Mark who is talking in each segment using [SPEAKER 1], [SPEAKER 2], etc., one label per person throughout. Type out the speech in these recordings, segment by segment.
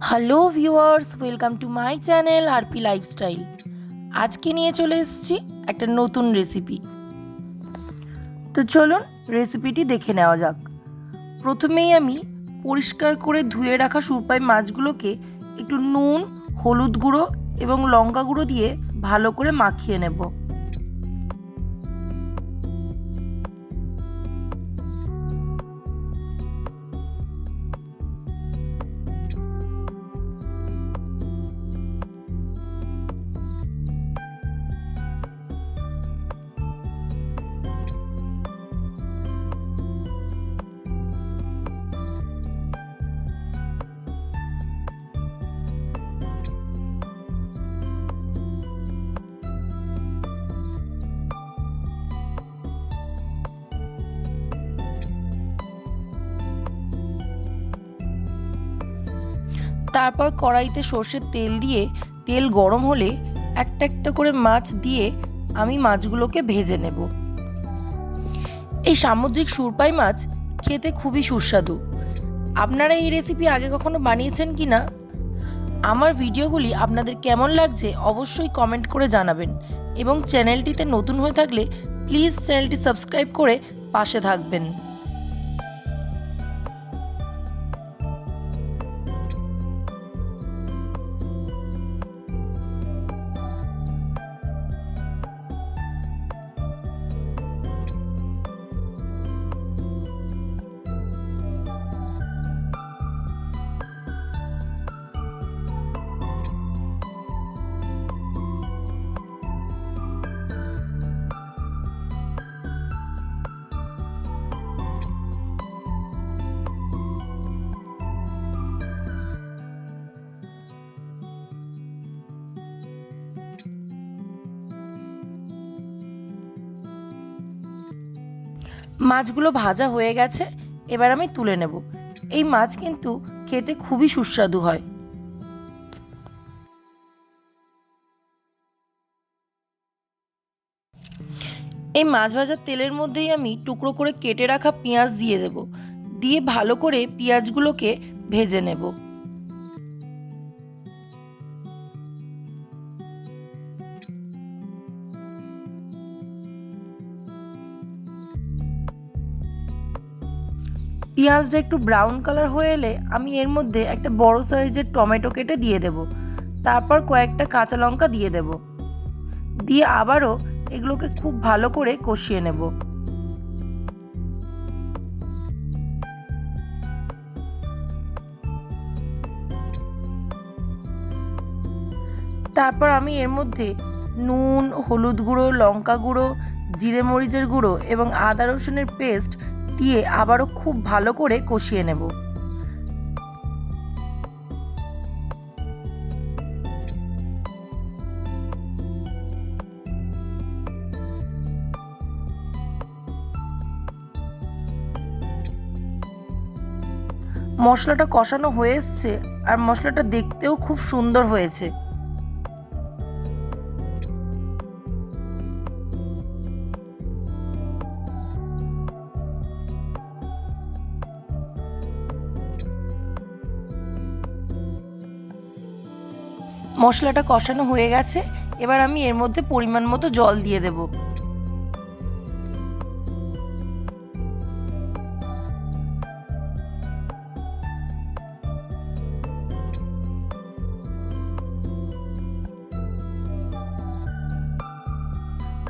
[SPEAKER 1] Hello viewers welcome to my channel RP lifestyle আজকে নিয়ে চলে এসেছি একটা নতুন রেসিপি তো চলুন রেসিপিটি দেখে নেওয়া যাক। প্রথমেই আমি পরিষ্কার করে ধুয়ে রাখা সুরপাই মাছগুলোকে একটু নুন, হলুদ গুঁড়ো এবং লঙ্কা গুঁড়ো দিয়ে ভালো করে মাখিয়ে নেব। তারপর কড়াইতে সর্ষের তেল দিয়ে, তেল গরম হলে একটা একটা করে মাছ দিয়ে আমি মাছগুলোকে ভেজে নেব। এই সামুদ্রিক সুরপাই মাছ খেতে খুবই সুস্বাদু। আপনারা এই রেসিপি আগে কখনো বানিয়েছেন কি না আমার ভিডিওগুলি আপনাদের কেমন লাগছে অবশ্যই কমেন্ট করে জানাবেন এবং চ্যানেলটিতে নতুন হয়ে থাকলে প্লিজ চ্যানেলটি সাবস্ক্রাইব করে পাশে থাকবেন। মাছগুলো ভাজা হয়ে গেছে, এবার আমি তুলে নেব। এই মাছ কিন্তু খেতে খুবই সুস্বাদু হয়। এই মাছ ভাজার তেলের মধ্যেই আমি টুকরো করে কেটে রাখা পেঁয়াজ দিয়ে দেব। দিয়ে ভালো করে পেঁয়াজগুলোকে ভেজে নেব। পেঁয়াজটা একটু ব্রাউন কালার হয়ে এলে আমি এর মধ্যে একটা বড় সাইজের টমেটো কেটে দিয়ে দেব। তারপর কয়েকটা কাঁচা লঙ্কা দিয়ে দেব। দিয়ে আবারও এগুলোকে খুব ভালো করে কষিয়ে নেব। তারপর আমি এর মধ্যে নুন, হলুদ গুঁড়ো, লঙ্কা গুঁড়ো, জিরে মরিচের গুঁড়ো এবং আদা রসুনের পেস্ট দিয়ে আবারও খুব ভালো করে কষিয়ে নেব। মশলাটা কষানো হয়ে এসছে আর মশলাটা দেখতেও খুব সুন্দর হয়েছে। মশলাটা কষানো হয়ে গেছে। এবার আমি এর মধ্যে পরিমাণ মতো জল দিয়ে দেব।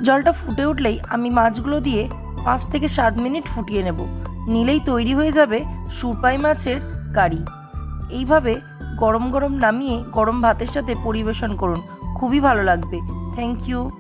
[SPEAKER 1] জলটা ফুটে উঠলেই আমি মাছগুলো দিয়ে পাঁচ থেকে সাত মিনিট ফুটিয়ে নেব। নিলেই তৈরি হয়ে যাবে সুরপাই মাছের কারি। এইভাবে গরম গরম নামিয়ে গরম ভাতের সাথে পরিবেশন করুন। খুবই ভালো লাগবে। Thank you